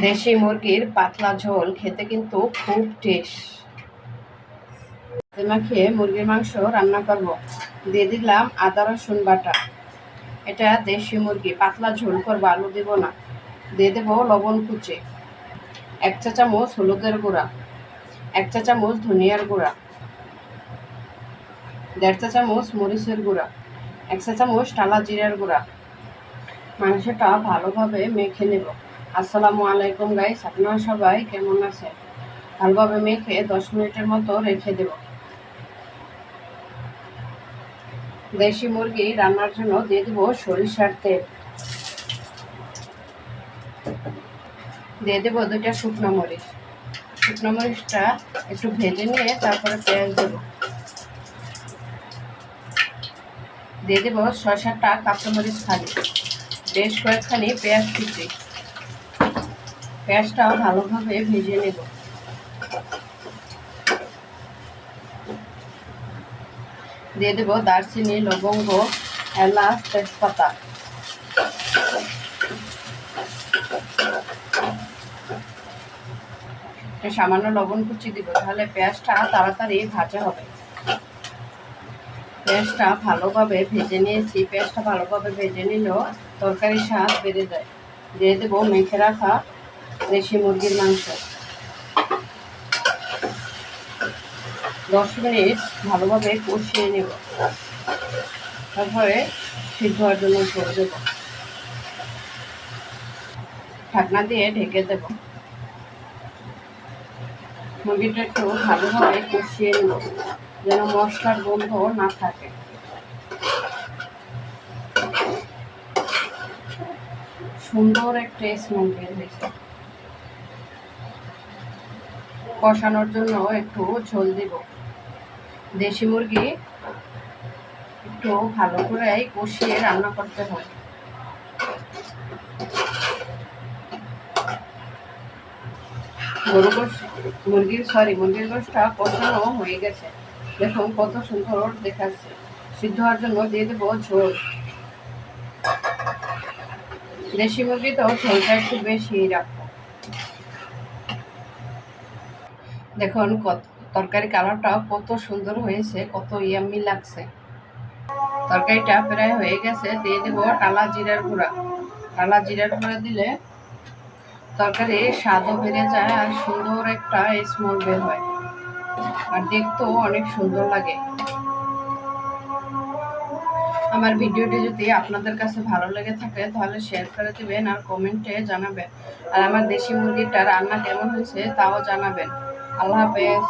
দেশি মুরগির পাতলা ঝোল খেতে কিন্তু খুব টেস্ট। মাখিয়ে মুরগির মাংস রান্না করব। দিয়ে দিলাম আদা, রসুন বাটা। এটা দেশি মুরগি, পাতলা ঝোল, করব আলু দেবো না। দিয়ে দেবো লবণ কুচি। এক চা চামচ হলুদের গুঁড়া। এক চা চামচ ধনিয়ার গুঁড়া। দেড় চা চামচ মরিচের গুঁড়া। এক চা চামচ টালা জিরার গুঁড়া। মাংসটা ভালোভাবে মেখে নেব। আসসালামু আলাইকুম গাইস আপনারা সবাই কেমন আছেন? ভালোভাবে মেখে দশ মিনিটের মতো রেখে দেব। দেশি মুরগি রান্নার জন্য দিয়ে দেবো সরিষার তেল। দিয়ে দেবো দুইটা শুকনো মরিচ। শুকনো মরিচটা একটু ভেজে নিয়ে তারপরে পেঁয়াজ দেবো। দিয়ে দেবো ছয় সাতটা কাঁচামরিচ খালি। বেশ কয়েকখানি পেঁয়াজ কুচি। পেঁয়াজটাও ভালোভাবে ভেজে নেব। দিয়ে দেবো দারচিনি, লবঙ্গ, এলাচ, তেজপাতা। সামান্য লবণ কুচি দিব, তাহলে পেঁয়াজটা তাড়াতাড়ি ভাজা হবে। পেঁয়াজটা ভালোভাবে ভেজে নিয়েছি। পেঁয়াজটা ভালোভাবে ভেজে নিলেও তরকারির স্বাদ বেড়ে যায়। দিয়ে দেবো মেখে রাখা দেশি মুরগির মাংস। দশ মিনিট ভালোভাবে কষিয়ে নেব। তারপরে সিদ্ধ হওয়ার জন্য করে দেব। ঢাকনা দিয়ে ঢেকে দেব। মুরগিটা একটু ভালোভাবে কষিয়ে নেব, যেন মশলার গন্ধ না থাকে। সুন্দর একটা স্মেল হয়েছে। কষানোর জন্য একটু ঝোল দিব। দেশি মুরগি একটু ভালো করে কষিয়ে রান্না করতে হয় গরু গোশ মুরগির সরি মুরগির গোশটা কষানো হয়ে গেছে। দেখুন কত সুন্দর দেখাচ্ছে। সিদ্ধ হওয়ার জন্য দিয়ে দেবো ঝোল। দেশি মুরগি তো ঝোলটা একটু বেশি রাখব দেখুন কত, তরকারি কালারটা কত সুন্দর হয়েছে, কত ইয়াম্মি লাগছে। তরকারিটা প্রায় হয়ে গেছে, দিয়ে দেবো টালা জিরার গুঁড়া। টালা জিরার গুঁড়া দিলে তরকারি স্বাদও বেড়ে যায় আর সুন্দর একটা স্মল বের হয়। আর দেখতেও অনেক সুন্দর লাগে। আমার ভিডিওটি যদি আপনাদের কাছে ভালো লেগে থাকে, তাহলে শেয়ার করে দেবেন আর কমেন্টে জানাবেন। আর আমার দেশি মুরগিটা রান্না কেমন হয়েছে, তাও জানাবেন। আল্লাহ হাফেজ